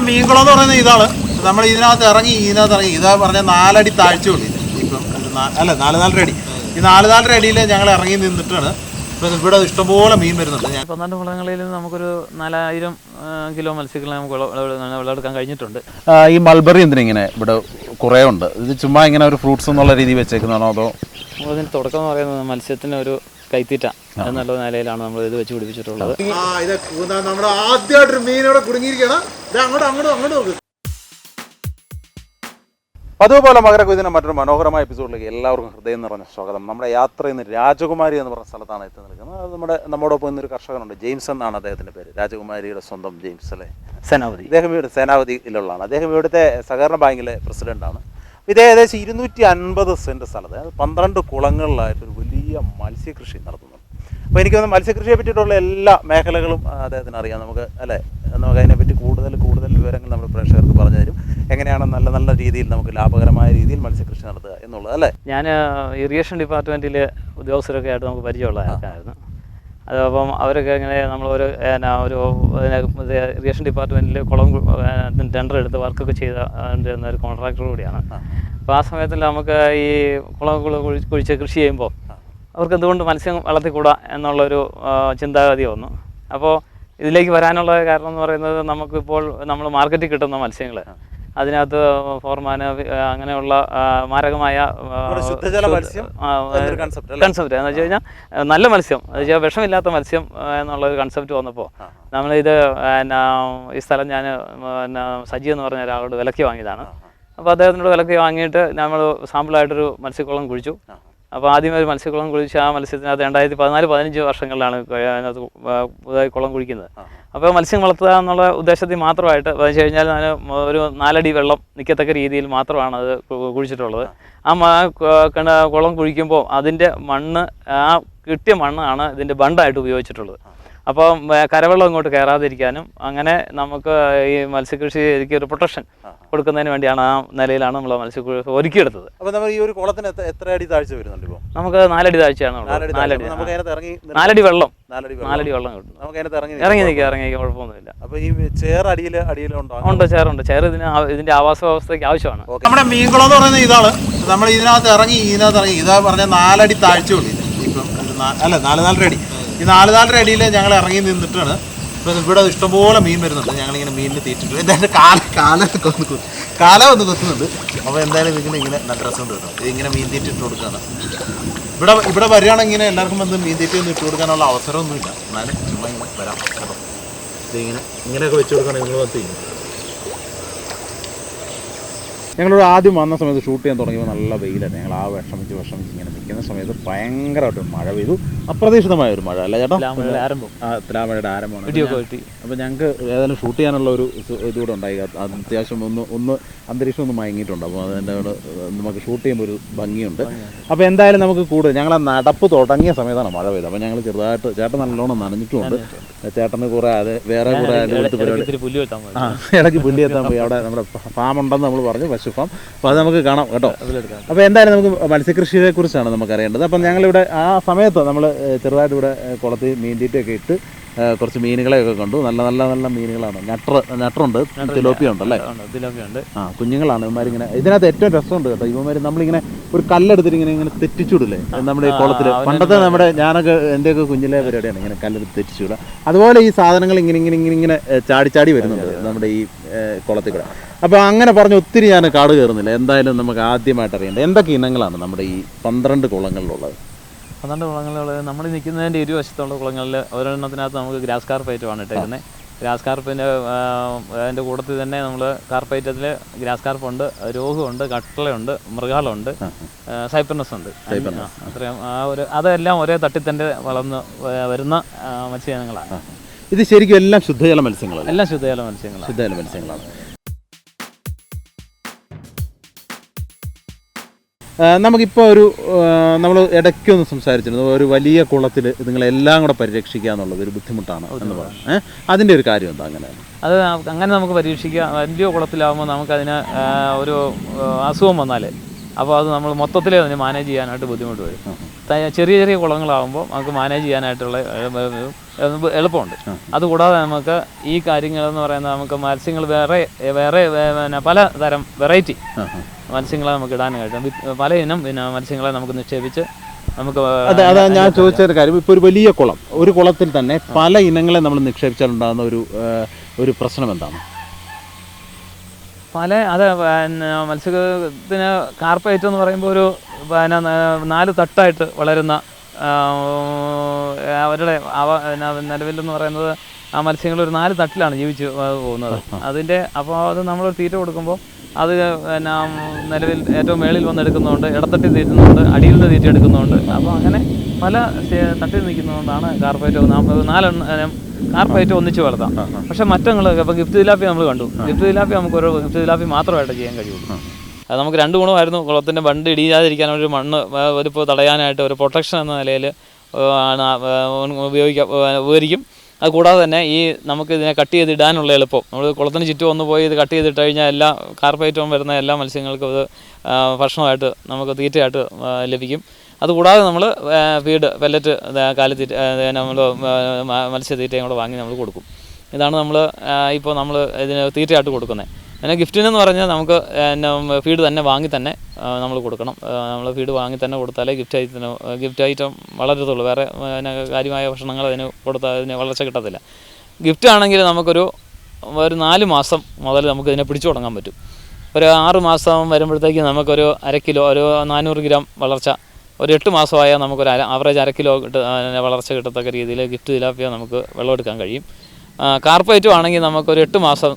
മീൻകുളം എന്ന് പറയുന്നത് ഇതാണ്. നമ്മൾ ഇതിനകത്ത് ഇറങ്ങി ഇതിനകത്ത് ഇറങ്ങി. ഇതാ പറഞ്ഞ നാലടി താഴ്ചയുള്ളൂ ഇപ്പം അല്ല നാല് നാലര അടി. ഈ നാല് നാലര അടിയിൽ ഞങ്ങൾ ഇറങ്ങി നിന്നിട്ടാണ് ഇപ്പം ഇവിടെ ഇഷ്ടംപോലെ മീൻ വരുന്നുണ്ട് ഞാൻ പന്ത്രണ്ട് കുളങ്ങളിൽ നമുക്കൊരു നാലായിരം കിലോ മത്സ്യങ്ങളെ നമുക്ക് വിള- വിള- വിളവെടുക്കാൻ കഴിഞ്ഞിട്ടുണ്ട്. ഈ മൾബറി എന്തിനിങ്ങനെ ഇവിടെ കുറേ ഉണ്ട്? ഇത് ചുമ്മാ ഇങ്ങനെ ഒരു ഫ്രൂട്ട്സ് എന്നുള്ള രീതി വെച്ചേക്കുന്നതാണോ അതോ? അതിന് തുടക്കം എന്ന് പറയുന്നത് മത്സ്യത്തിന് ഒരു കൈത്തീറ്റ. നല്ല നിലയിലാണ് നമ്മൾ ഇത് വെച്ച് പിടിപ്പിച്ചിട്ടുള്ളത്. ആ ഇത് നമ്മുടെ ആദ്യമായിട്ടൊരു മീൻ ഇവിടെ കുടുങ്ങിയിരിക്കണം അങ്ങോട്ട് അങ്ങോട്ട് അങ്ങോട്ട് നോക്ക്. അതുപോലെ മകരക്കുതിന് മറ്റൊരു മനോഹരമായ എപ്പിസോഡിലേക്ക് എല്ലാവർക്കും ഹൃദയം നിറഞ്ഞ സ്വാഗതം. നമ്മുടെ യാത്ര ഇന്ന് രാജകുമാരി എന്ന് പറഞ്ഞ സ്ഥലത്താണ് എത്തി നിൽക്കുന്നത്. അത് നമ്മുടെ നമ്മോടൊപ്പം ഇന്നൊരു കർഷകനുണ്ട് ജെയിംസ് എന്നാണ് അദ്ദേഹത്തിന്റെ പേര്. രാജകുമാരിയുടെ സ്വന്തം ജെയിംസ് അല്ലേ? സേനാപതി. അദ്ദേഹം ഇവിടെ സേനാപതിയിലുള്ളതാണ്. അദ്ദേഹം ഇവിടുത്തെ സഹകരണ ബാങ്കിലെ പ്രസിഡന്റാണ്. ഇത് ഏകദേശം ഇരുന്നൂറ്റി അൻപത് സെന്റ് സ്ഥലത്ത് അതായത് പന്ത്രണ്ട് കുളങ്ങളിലായിട്ട് ഒരു വലിയ മത്സ്യകൃഷി നടത്തുന്നുണ്ട് അപ്പോൾ എനിക്ക് തോന്നുന്നു മത്സ്യകൃഷിയെ പറ്റിയിട്ടുള്ള എല്ലാ മേഖലകളും അദ്ദേഹത്തിന് അറിയാം. നമുക്ക് അല്ലേ? നമുക്ക് അതിനെപ്പറ്റി കൂടുതൽ കൂടുതൽ വിവരങ്ങൾ നമ്മൾ പ്രേക്ഷകർക്ക് പറഞ്ഞു തരും. എങ്ങനെയാണ് നല്ല നല്ല രീതിയിൽ നമുക്ക് ലാഭകരമായ രീതിയിൽ മത്സ്യകൃഷി നടത്തുക എന്നുള്ളത് അല്ലേ? ഞാൻ ഇറിഗേഷൻ ഡിപ്പാർട്ട്മെന്റിൽ ഉദ്യോഗസ്ഥരൊക്കെ ആയിട്ട് നമുക്ക് പരിചയമുള്ള ആൾക്കാരായിരുന്നു. അതപ്പം അവരൊക്കെ ഇങ്ങനെ നമ്മൾ ഒരു എന്നാ ഒരു ഇറിഗേഷൻ ഡിപ്പാർട്ട്മെന്റിൽ കുളം ടെൻഡർ എടുത്ത് വർക്കൊക്കെ ചെയ്ത ഒരു കോൺട്രാക്ടർ കൂടിയാണ്. അപ്പോൾ ആ സമയത്തിൽ നമുക്ക് ഈ കുളം കുളം കുഴിച്ച് കൃഷി ചെയ്യുമ്പോൾ അവർക്ക് എന്തുകൊണ്ട് മത്സ്യം വളർത്തിക്കൂടാ എന്നുള്ളൊരു ചിന്താഗതി വന്നു. അപ്പോൾ ഇതിലേക്ക് വരാനുള്ള കാരണം എന്ന് പറയുന്നത് നമുക്കിപ്പോൾ നമ്മൾ മാർക്കറ്റിൽ കിട്ടുന്ന മത്സ്യങ്ങൾ. അതിനകത്ത് ഫോർമാന് അങ്ങനെയുള്ള മാരകമായ? കൺസെപ്റ്റ് എന്ന് വെച്ച് കഴിഞ്ഞാൽ നല്ല മത്സ്യം. എന്ന് വെച്ചാൽ വിഷമില്ലാത്ത മത്സ്യം എന്നുള്ള ഒരു കൺസെപ്റ്റ് വന്നപ്പോൾ നമ്മളിത് എന്നാ ഈ സ്ഥലം ഞാൻ പിന്നെ സജി എന്ന് പറഞ്ഞ ഒരാളോട് വിലക്കി വാങ്ങിയതാണ്. അപ്പോൾ അദ്ദേഹത്തിനോട് വിലക്കി വാങ്ങിയിട്ട് നമ്മൾ സാമ്പിളായിട്ടൊരു മത്സ്യക്കുളം കുഴിച്ചു. അപ്പോൾ ആദ്യം ഒരു മത്സ്യക്കുളം കുഴിച്ച് ആ മത്സ്യത്തിനകത്ത് രണ്ടായിരത്തി പതിനാല് പതിനഞ്ച് വർഷങ്ങളിലാണ് അതിനകത്ത് പുതുതായി കുളം കുഴിക്കുന്നത്. അപ്പോൾ മത്സ്യം വളർത്തുക എന്നുള്ള ഉദ്ദേശത്തിൽ മാത്രമായിട്ട് വെച്ച് കഴിഞ്ഞാൽ ഞാൻ ഒരു നാലടി വെള്ളം നിൽക്കത്തക്ക രീതിയിൽ മാത്രമാണ് അത് കുഴിച്ചിട്ടുള്ളത്. ആ കണ്ട കുളം കുഴിക്കുമ്പോൾ അതിന്റെ മണ്ണ് ആ കിട്ടിയ മണ്ണാണ് ഇതിന്റെ ബണ്ടായിട്ട് ഉപയോഗിച്ചിട്ടുള്ളത്. അപ്പം കരവെള്ളം ഇങ്ങോട്ട് കയറാതിരിക്കാനും അങ്ങനെ നമുക്ക് ഈ മത്സ്യകൃഷിക്ക് ഒരു പ്രൊട്ടക്ഷൻ കൊടുക്കുന്നതിന് വേണ്ടിയാണ് ആ നിലയിലാണ് നമ്മൾ മത്സ്യകൃഷി ഒരുക്കിയെടുത്തത്. അപ്പോൾ നമ്മൾ ഈ ഒരു കുളത്തിന് എത്ര- അടി താഴ്ച വരുന്നുണ്ട് ഇപ്പോൾ നമുക്ക് നാലടി താഴ്ചയാണ് ഉള്ളത്. നാലടി നമുക്ക് അതിനകത്ത് ഇറങ്ങി നാലടി വെള്ളം. നാലടി വെള്ളം. നാലടി വെള്ളം കിട്ടും. നമുക്ക് അതിനകത്ത് ഇറങ്ങി ഇറങ്ങി നിൽക്കുക ഇറങ്ങി നിൽക്കുക കുഴപ്പമൊന്നുമില്ല. അപ്പോൾ ഈ ചേർ അടിയിൽ അടിയിലുണ്ടോ ഉണ്ട്? ചേറുണ്ട്. ചേർ ഇതിന് ഇതിന്റെ ആവാസ വ്യവസ്ഥയ്ക്ക് ആവശ്യമാണ്. നമ്മുടെ മീൻകുളം എന്ന് പറയുന്നത് ഇതാണ്. നമ്മൾ ഇതിനകത്ത് ഇറങ്ങി ഇതിനകത്ത് ഇറങ്ങി. ഇതാ പറഞ്ഞ നാലടി താഴ്ച ഇപ്പം അല്ല നാല് നാലര അടി. ഈ നാല് നാലര അടിയിൽ ഞങ്ങൾ ഇറങ്ങി നിന്നിട്ടാണ്. ഇപ്പം ഇവിടെ ഇഷ്ടംപോലെ മീൻ വരുന്നുണ്ട്. ഞങ്ങളിങ്ങനെ മീനിന് തീറ്റിട്ട്. എന്തായാലും കാല കാലൊക്കെ ഒന്ന് കാല ഒന്ന് കൊത്തുന്നുണ്ട്. അപ്പോൾ എന്തായാലും ഇതിങ്ങനെ ഇങ്ങനെ നല്ല രസമുണ്ട് കേട്ടോ. ഇതിങ്ങനെ മീൻ തീറ്റിട്ട് കൊടുക്കുകയാണ് ഇവിടെ ഇവിടെ വരികയാണെങ്കിൽ ഇങ്ങനെ എല്ലാവർക്കും വന്ന് മീൻ തീറ്റി ഒന്നും ഇട്ട് കൊടുക്കാനുള്ള അവസരമൊന്നുമില്ല. എന്നാലും ചുമ്മാ ഇങ്ങനെ വരാം. ഇതിങ്ങനെ ഇങ്ങനെയൊക്കെ വെച്ച് കൊടുക്കുകയാണെങ്കിൽ നിങ്ങൾ വന്ന് ചെയ്യും ഞങ്ങളൊരു ആദ്യം വന്ന സമയത്ത് ഷൂട്ട് ചെയ്യാൻ തുടങ്ങിയപ്പോൾ നല്ല വെയിലായിരുന്നു. ഞങ്ങൾ ആ വിഷമിച്ച് വിഷമിച്ച് ഇങ്ങനെ നിൽക്കുന്ന സമയത്ത് ഭയങ്കരമായിട്ട് മഴ പെയ്തു. അപ്രതീക്ഷിതമായ ഒരു മഴ അല്ല ചേട്ടാ? തുലാമഴയുടെ ആരംഭമാണ്. അപ്പോൾ ഞങ്ങൾക്ക് ഏതായാലും ഷൂട്ട് ചെയ്യാനുള്ള ഒരു ഇതുകൂടെ ഉണ്ടായി. അത് അത്യാവശ്യം ഒന്ന് ഒന്ന് അന്തരീക്ഷം ഒന്ന് മയങ്ങിയിട്ടുണ്ട്. അപ്പോൾ അതിന്റെ കൂടെ നമുക്ക് ഷൂട്ട് ചെയ്യുമ്പോൾ ഒരു ഭംഗിയുണ്ട്. അപ്പോൾ എന്തായാലും നമുക്ക് കൂടുതൽ ഞങ്ങൾ ആ നടപ്പ് തുടങ്ങിയ സമയത്താണ് മഴ പെയ്തത്. അപ്പോൾ ഞങ്ങൾ ചെറുതായിട്ട് ചേട്ടൻ നല്ലോണം നനഞ്ഞിട്ടുമുണ്ട് ചേട്ടന് കുറേ അത് വേറെ കുറേ പരിപാടി ആ ഇടയ്ക്ക് പുല്ലി എത്താൻ പോയി. അവിടെ നമ്മുടെ ഫാം ഉണ്ടെന്ന് നമ്മൾ പറഞ്ഞു പശു ഫാം അപ്പോൾ അത് നമുക്ക് കാണാം കേട്ടോ. അപ്പോൾ എന്തായാലും നമുക്ക് മത്സ്യകൃഷിയെക്കുറിച്ചാണ് നമുക്ക് അറിയേണ്ടത് അപ്പം ഞങ്ങളിവിടെ ആ സമയത്ത് നമ്മൾ ചെറുതായിട്ട് ഇവിടെ കുളത്തിൽ മീൻ തീറ്റയൊക്കെ ഇട്ട് കുറച്ച് മീനുകളെയൊക്കെ കണ്ടു. നല്ല നല്ല നല്ല മീനുകളാണ്. നട്ടർ നട്ടറുണ്ട് തിലോപ്പിയ ഉണ്ടല്ലേ ഉണ്ട് അല്ലേ തിലോപ്പിയുണ്ട്. ആ കുഞ്ഞുങ്ങളാണ് ഇവന്മാരിങ്ങനെ. ഇതിനകത്ത് ഏറ്റവും രസമുണ്ട് കേട്ടോ. ഇവന്മാർ നമ്മളിങ്ങനെ ഒരു കല്ലെടുത്തിട്ട് ഇങ്ങനെ ഇങ്ങനെ തെറ്റിച്ചുവിടില്ലേ നമ്മുടെ ഈ കുളത്തിൽ പണ്ടത്തെ നമ്മുടെ ഞാനൊക്കെ എന്റെയൊക്കെ കുഞ്ഞിലെ പരിപാടിയാണ് ഇങ്ങനെ കല്ലെടുത്ത് തെറ്റിച്ചുവിടുക അതുപോലെ ഈ സാധനങ്ങൾ ഇങ്ങനെ ഇങ്ങനെ ഇങ്ങനെ ഇങ്ങനെ ചാടി ചാടി വരുന്നുണ്ട് നമ്മുടെ ഈ കുളത്തിൽ കൂടെ. അപ്പോൾ അങ്ങനെ പറഞ്ഞ് ഒത്തിരി ഞാൻ കാട് കയറുന്നില്ല. എന്തായാലും നമുക്ക് ആദ്യമായിട്ട് അറിയേണ്ടത് എന്തൊക്കെ ഇനങ്ങളാണ് നമ്മുടെ ഈ പന്ത്രണ്ട് കുളങ്ങളിലുള്ളത്? പന്ത്രണ്ട് കുളങ്ങളിൽ നമ്മൾ നിൽക്കുന്നതിന്റെ ഇരുവശത്തുള്ള കുളങ്ങളിൽ ഒരെണ്ണത്തിനകത്ത് നമുക്ക് ഗ്രാസ് കാർപ്പേറ്റുമാണ് ഇട്ടേക്കുന്നത് ഗ്രാസ് കാർപ്പിന്റെ അതിന്റെ കൂട്ടത്തിൽ തന്നെ നമ്മൾ കാർപ്പേറ്റത്തിൽ ഗ്രാസ് കാർപ്പുണ്ട് രോഗമുണ്ട് കട്ടളയുണ്ട് മൃഗാളുണ്ട് സൈപ്പർനസ് ഉണ്ട്. അത്രയും ആ ഒരു അതെല്ലാം ഒരേ തട്ടിൽ തന്നെ വളർന്ന് വരുന്ന മത്സ്യങ്ങളാണ് ഇത് ശരിക്കും എല്ലാം ശുദ്ധജല മത്സ്യങ്ങളാണ് എല്ലാം ശുദ്ധജല മത്സ്യങ്ങളാണ്. ശുദ്ധജല മത്സ്യങ്ങളാണ്. നമുക്കിപ്പോൾ ഒരു നമ്മൾ ഇടയ്ക്കൊന്ന് സംസാരിച്ചിരുന്നു. ഒരു വലിയ കുളത്തിൽ നിങ്ങളെല്ലാം കൂടെ പരിരക്ഷിക്കുക എന്നുള്ളത് ഒരു ബുദ്ധിമുട്ടാണ് എന്ന് പറഞ്ഞു. അതിന്റെ ഒരു കാര്യം എന്താ അങ്ങനെ? അത് അങ്ങനെ നമുക്ക് പരീക്ഷിക്കുക വലിയ കുളത്തിലാകുമ്പോൾ നമുക്കതിന് ഒരു അസുഖം വന്നാൽ അപ്പോൾ അത് നമ്മൾ മൊത്തത്തിൽ അതിനെ മാനേജ് ചെയ്യാനായിട്ട് ബുദ്ധിമുട്ട് വരും. ചെറിയ ചെറിയ കുളങ്ങളാകുമ്പോൾ നമുക്ക് മാനേജ് ചെയ്യാനായിട്ടുള്ള എളുപ്പ- എളുപ്പ- എളുപ്പമുണ്ട്. അതുകൂടാതെ നമുക്ക് ഈ കാര്യങ്ങളെന്ന് പറയുന്നത് നമുക്ക് മത്സ്യങ്ങൾ വേറെ വേറെ പിന്നെ പല തരം വെറൈറ്റി മത്സ്യങ്ങളെ നമുക്ക് ഇടാനായിട്ട് പല ഇനം പിന്നെ മത്സ്യങ്ങളെ നമുക്ക് നിക്ഷേപിച്ച് നമുക്ക് അതെ അതാ ഞാൻ ചോദിച്ച ഒരു കാര്യം. ഇപ്പോൾ ഒരു വലിയ കുളം ഒരു കുളത്തിൽ തന്നെ പല ഇനങ്ങളെ നമ്മൾ നിക്ഷേപിച്ചാൽ ഉണ്ടാകുന്ന ഒരു ഒരു പ്രശ്നം എന്താണ്? പല അത് പിന്നെ മത്സ്യത്തിന് കാർപ്പേറ്റ് എന്ന് പറയുമ്പോൾ ഒരു പിന്നെ നാല് തട്ടായിട്ട് വളരുന്ന അവരുടെ അവ നിലവിലെന്ന് പറയുന്നത് ആ മത്സ്യങ്ങൾ ഒരു നാല് തട്ടിലാണ് ജീവിച്ച് പോകുന്നത്. അതിന്റെ അപ്പോൾ അത് നമ്മൾ തീറ്റ കൊടുക്കുമ്പോൾ അത് പിന്നെ നിലവിൽ ഏറ്റവും മേളിൽ വന്ന് എടുക്കുന്നുണ്ട് ഇടത്തട്ടിൽ തീറ്റുന്നുണ്ട് അടിയിൽ നിന്ന് തീറ്റ എടുക്കുന്നുണ്ട് അപ്പോൾ അങ്ങനെ പല തട്ടിൽ നിൽക്കുന്നതുകൊണ്ടാണ് കാർപ്പേറ്റ് നാൽപ്പത് നാലെണ്ണം കാർപ്പേറ്റ് ഒന്നിച്ച് വളർത്താം. പക്ഷെ മറ്റങ്ങൾ ഇപ്പം ഗിഫ്റ്റ് തിലാപ്പി നമ്മൾ കണ്ടു. ഗിഫ്റ്റ് തിലാപ്പി നമുക്ക് ഒരു ഗിഫ്റ്റ് തിലാപ്പി മാത്രമായിട്ട് ചെയ്യാൻ കഴിയുള്ളൂ. അത് നമുക്ക് രണ്ട് ഗുണമായിരുന്നു. കുളത്തിന്റെ ബണ്ട് ഇടിയാതിരിക്കാൻ ഒരു മണ്ണ് ഒരിപ്പോൾ തടയാനായിട്ട് ഒരു പ്രൊട്ടക്ഷൻ എന്ന നിലയിൽ ആണ് ഉപയോഗിക്കാം ഉപകരിക്കും. അത് കൂടാതെ തന്നെ ഈ നമുക്ക് ഇതിനെ കട്ട് ചെയ്ത് ഇടാനുള്ള എളുപ്പം. നമ്മൾ കുളത്തിന് ചുറ്റും ഒന്ന് പോയി ഇത് കട്ട് ചെയ്തിട്ട് കഴിഞ്ഞാൽ എല്ലാ കാർപ്പേറ്റവും വരുന്ന എല്ലാ മത്സ്യങ്ങൾക്കും ഇത് ഭക്ഷണമായിട്ട് നമുക്ക് തീറ്റയായിട്ട് ലഭിക്കും. അതുകൂടാതെ നമ്മൾ ഫീഡ് പെല്ലറ്റ് കാലിത്തീറ്റ നമ്മൾ മത്സ്യത്തീറ്റയും കൂടെ വാങ്ങി നമ്മൾ കൊടുക്കും. ഇതാണ് നമ്മൾ ഇപ്പോൾ നമ്മൾ ഇതിന് തീറ്റയായിട്ട് കൊടുക്കുന്നത് പിന്നെ ഗിഫ്റ്റിനെന്ന് പറഞ്ഞാൽ നമുക്ക് ഫീഡ് തന്നെ വാങ്ങി തന്നെ നമ്മൾ കൊടുക്കണം. നമ്മൾ ഫീഡ് വാങ്ങി തന്നെ കൊടുത്താലേ ഗിഫ്റ്റ് ഐറ്റത്തിന് ഗിഫ്റ്റ് ഐറ്റം വളരത്തുള്ളൂ. വേറെ കാര്യമായ ഭക്ഷണങ്ങൾ അതിന് കൊടുത്താൽ അതിന് വളർച്ച കിട്ടത്തില്ല. ഗിഫ്റ്റ് ആണെങ്കിൽ നമുക്കൊരു ഒരു നാല് മാസം മുതൽ നമുക്ക് ഇതിനെ പിടിച്ചു തുടങ്ങാൻ പറ്റും. ഒരു ആറ് മാസം വരുമ്പോഴത്തേക്ക് നമുക്കൊരു അര കിലോ ഒരു നാനൂറ് ഗ്രാം വളർച്ച ഒരു എട്ട് മാസമായാൽ നമുക്കൊരു ആവറേജ് അര കിലോ കിട്ട വളർച്ച കിട്ടത്തക്ക രീതിയിൽ ഗിഫ്റ്റ് തിലാപ്പിയ നമുക്ക് വെള്ളമെടുക്കാൻ കഴിയും. കാർപ്പേറ്റും ആണെങ്കിൽ നമുക്കൊരു എട്ട് മാസം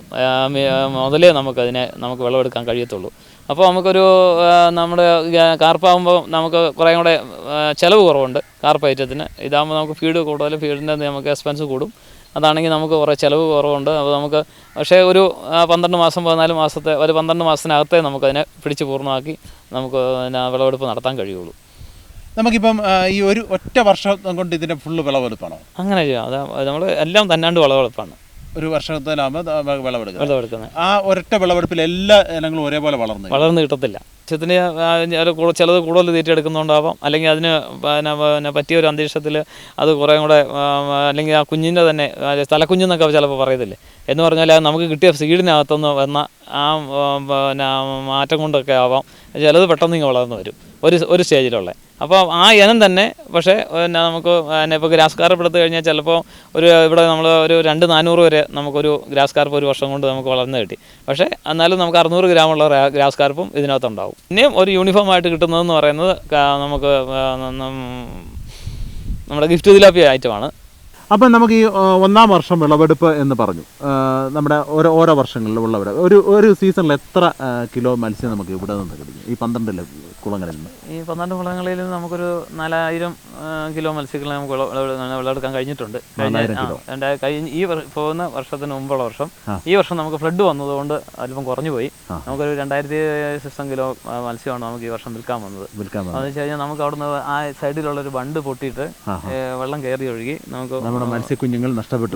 മുതലേ നമുക്കതിനെ നമുക്ക് വെള്ളമെടുക്കാൻ കഴിയത്തുള്ളൂ. അപ്പോൾ നമുക്കൊരു നമ്മുടെ കാർപ്പാകുമ്പോൾ നമുക്ക് കുറേ കൂടെ ചിലവ് കുറവുണ്ട് കാർപ്പൈറ്റത്തിന് ഇതാകുമ്പോൾ നമുക്ക് ഫീഡ് കൂടുതൽ ഫീഡിന്റെ നമുക്ക് എക്സ്പെൻസ് കൂടും. അതാണെങ്കിൽ നമുക്ക് കുറേ ചിലവ് കുറവുണ്ട്. അപ്പോൾ നമുക്ക് പക്ഷേ ഒരു പന്ത്രണ്ട് മാസം പതിനാല് മാസത്തെ ഒരു പന്ത്രണ്ട് മാസത്തിനകത്തേ നമുക്കതിനെ പിടിച്ച് പൂർണമാക്കി നമുക്ക് വിളവെടുപ്പ് നടത്താൻ കഴിയുള്ളൂ. നമുക്കിപ്പം ഈ ഒരു ഒറ്റ വർഷം കൊണ്ട് ഇതിന്റെ ഫുള്ള് വിളവെടുപ്പാണോ? അങ്ങനെ നമ്മൾ എല്ലാം തന്നാണ്ട് വിളവെടുപ്പാണ്. ഒരു വർഷത്തിലാകുമ്പോൾ വിളവെടുക്കുക. വിളവെടുക്കുന്നത്. ആ ഒരൊറ്റ വിളവെടുപ്പിൽ എല്ലാ ഇനങ്ങളും ഒരേപോലെ വളർന്നു വളർന്നു കിട്ടത്തില്ല. കൂ- ചിലത് കൂടുതൽ തീറ്റെടുക്കുന്നുണ്ടാവാം അല്ലെങ്കിൽ അതിന് പിന്നെ പറ്റിയ ഒരു അന്തരീക്ഷത്തിൽ അത് കുറേ കൂടെ അല്ലെങ്കിൽ ആ കുഞ്ഞിന്റെ തന്നെ തലക്കുഞ്ഞെന്നൊക്കെ ചിലപ്പോൾ പറയത്തില്ലേ? എന്ന് പറഞ്ഞാൽ നമുക്ക് കിട്ടിയ സീഡിനകത്തുനിന്ന് വന്ന ആ, പിന്നെ മാറ്റം കൊണ്ടൊക്കെ ആവാം. ചിലത് പെട്ടെന്ന് ഇങ്ങനെ വളർന്നു വരും. ഒരു ഒരു സ്റ്റേജിലുള്ള. അപ്പോൾ ആ ഇനം തന്നെ പക്ഷേ പിന്നെ നമുക്ക് പിന്നെ ഇപ്പോൾ ഗ്രാസ് കാർപ്പ് എടുത്തു കഴിഞ്ഞാൽ ചിലപ്പോൾ ഒരു ഇവിടെ നമ്മൾ ഒരു രണ്ട് നാനൂറ് വരെ നമുക്കൊരു ഗ്രാസ് കാർപ്പ് ഒരു വർഷം കൊണ്ട് നമുക്ക് വളർന്നു കിട്ടി. പക്ഷേ എന്നാലും നമുക്ക് അറുന്നൂറ് ഗ്രാമുള്ള ഗ്രാ- ഗ്രാസ് കാർപ്പും ഇതിനകത്തുണ്ടാവും. പിന്നെയും ഒരു യൂണിഫോം ആയിട്ട് കിട്ടുന്നതെന്ന് പറയുന്നത് നമുക്ക് നമ്മുടെ ഗിഫ്റ്റ് തിലാപ്പിയ ഐറ്റമാണ്. അപ്പം നമുക്ക് ഈ ഒന്നാം വർഷം വിളവെടുപ്പ് എന്ന് പറഞ്ഞു. നമ്മുടെ ഓരോ ഓരോ വർഷങ്ങളിലും ഉള്ളവർ. ഒരു ഒരു സീസണിൽ എത്ര കിലോ മത്സ്യം നമുക്ക് ഇവിടെ നിന്ന് കിട്ടും? ഈ പന്ത്രണ്ട് കുളങ്ങളിൽ നിന്ന്. ഈ പന്ത്രണ്ട് കുളങ്ങളിൽ നിന്ന് നമുക്കൊരു നാലായിരം കിലോ മത്സ്യങ്ങളെ നമുക്ക് വിളവെടുക്കാൻ കഴിഞ്ഞിട്ടുണ്ട്. കഴിഞ്ഞ ഈ പോകുന്ന വർഷത്തിന് മുമ്പുള്ള വർഷം. ഈ വർഷം നമുക്ക് ഫ്ലഡ് വന്നതുകൊണ്ട് അല്പം കുറഞ്ഞു പോയി. നമുക്കൊരു രണ്ടായിരത്തി സിക്സം കിലോ മത്സ്യമാണ് നമുക്ക് ഈ വർഷം വിൽക്കാൻ വന്നത്. വിൽക്കാൻ അതെന്ന് വെച്ച് കഴിഞ്ഞാൽ നമുക്ക് അവിടുന്ന് ആ സൈഡിലുള്ള ഒരു ബണ്ട് പൊട്ടിയിട്ട് വെള്ളം കയറി ഒഴുകി നമുക്ക് നമ്മുടെ മത്സ്യക്കുഞ്ഞുങ്ങൾ നഷ്ടപ്പെട്ടു